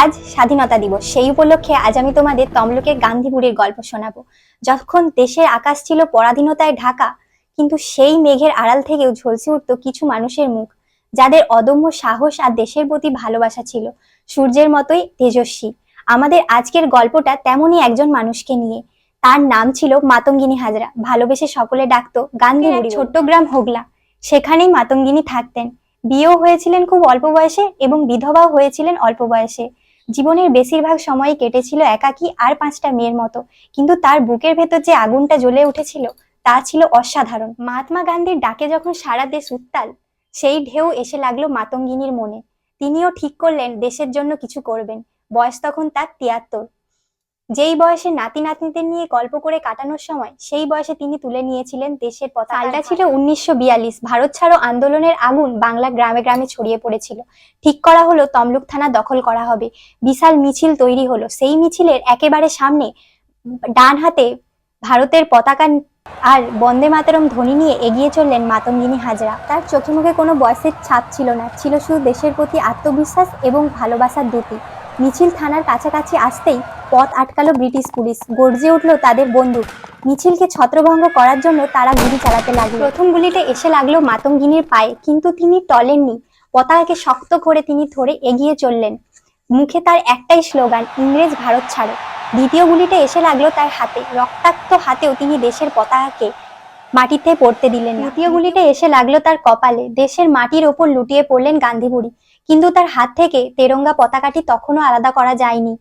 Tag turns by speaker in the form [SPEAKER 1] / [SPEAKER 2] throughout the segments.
[SPEAKER 1] আজ স্বাধীনতা দিবস। সেই উপলক্ষে আজ আমি তোমাদের তমলুকের গান্ধীপুরের গল্প শোনাবো। যখন দেশের আকাশ ছিল পরাধীনতায় ঢাকা কিন্তু সেই মেঘের আড়াল থেকেও ঝলসে উঠত কিছু মানুষের মুখ যাদের অদম্য সাহস আর দেশের প্রতি ভালোবাসা ছিল। সূর্যের মতোই তেজস্বী। আমাদের আজকের গল্পটা তেমনই একজন মানুষকে নিয়ে। তার নাম ছিল মাতঙ্গিনী হাজরা। ভালোবেসে সকলে ডাকতো গান্ধীপুরি ছোট্ট গ্রাম হোগলা। সেখানেই মাতঙ্গিনী থাকতেন। বিয়েও হয়েছিলেন খুব অল্প বয়সে এবং বিধবাও হয়েছিলেন অল্প বয়সে। জীবনের বেশিরভাগ সময় কেটেছিল একাকী আর পাঁচটা মেয়ের মতো। কিন্তু তার বুকের ভেতর যে আগুনটা জ্বলে উঠেছিল, তা ছিল অসাধারণ। মহাত্মা গান্ধীর ডাকে যখন সারা দেশ উত্তাল, সেই ঢেউ এসে লাগল মাতঙ্গিনীর মনে। তিনিও ঠিক করলেন, দেশের জন্য কিছু করবেন। বয়স তখন তার তিয়াত্তর। যেই বয়সে নাতি নাতনিদের নিয়ে গল্প করে কাটানোর সময় সেই বয়সে তিনি তুলে নিয়েছিলেন দেশের পতাকা সালটা ছিল উনিশশো বিয়াল্লিশ। ভারত ছাড়ো আন্দোলনের আগুন বাংলা গ্রামে গ্রামে ছড়িয়ে পড়েছিল। ঠিক করা হলো তমলুক থানা দখল করা হবে। বিশাল মিছিল তৈরি হলো। সেই মিছিলের একেবারে সামনে ডান হাতে ভারতের পতাকা আর বন্দে মাতরম ধ্বনি নিয়ে এগিয়ে চললেন মাতঙ্গিনী হাজরা। তার চোখে মুখে কোনো বয়সের ছাপ ছিল না। ছিল শুধু দেশের প্রতি আত্মবিশ্বাস এবং ভালোবাসার দ্যুতি মিছিল থানার কাছাকাছি আসতেই পথ আটকালো ব্রিটিশ পুলিশ। গর্জে উঠল তাদের বন্দুক। মিছিলকে ছত্রভঙ্গ করার জন্য তারা গুলি চালাতে লাগল। প্রথম গুলিতে এসে লাগল মাতঙ্গিনীর পায়ে, কিন্তু তিনি টলেননি। পতাকাকে শক্ত করে তিনি ধরে এগিয়ে চললেন। মুখে তার একটাই স্লোগান, ইংরেজ ভারত ছাড়ো। দ্বিতীয় গুলিটা এসে লাগল তার হাতে। রক্তাক্ত হাতেও তিনি দেশের পতাকাকে মাটিতে পড়তে দিলেন। তৃতীয় গুলিটা এসে লাগল তার কপালে। দেশের মাটির ওপর লুটিয়ে পড়লেন গান্ধীবুড়ি। কিন্তু তার হাত থেকে তেরঙ্গা পতাকাটি তখনও আলাদা করা যায়নি।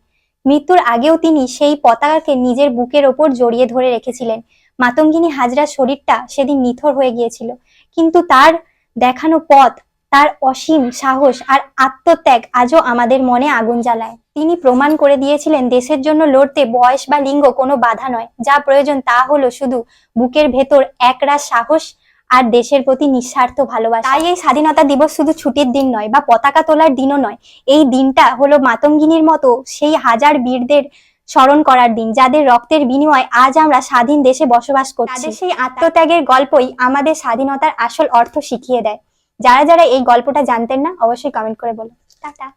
[SPEAKER 1] মৃত্যুর আগেও তিনি সেই পতাকাকে নিজের বুকের ওপর জড়িয়ে ধরে রেখেছিলেন। মাতঙ্গিনী হাজরার শরীরটা সেদিন নিথর হয়ে গিয়েছিল। কিন্তু তার দেখানো পথ, তার অসীম সাহস আর আত্মত্যাগ আজও আমাদের মনে আগুন জ্বালায়। তিনি প্রমাণ করে দিয়েছিলেন দেশের জন্য লড়তে বয়স বা লিঙ্গ কোনো বাধা নয়। যা প্রয়োজন তা হলো শুধু বুকের ভেতর একরাশ সাহস আর দেশের প্রতি নিঃস্বার্থ ভালোবাসা। তাই এই স্বাধীনতা দিবস শুধু ছুটির দিন নয় বা পতাকা তোলার দিনও নয়। এই দিনটা হলো মাতঙ্গিনীর মতো সেই হাজার বীরদের স্মরণ করার দিন যাদের রক্তের বিনিময়ে আজ আমরা স্বাধীন দেশে বসবাস করছি। তাদের সেই আত্মত্যাগের গল্পই আমাদের স্বাধীনতার আসল অর্থ শিখিয়ে দেয়। যারা যারা এই গল্পটা জানতেন না অবশ্যই কমেন্ট করে বলো টাটা।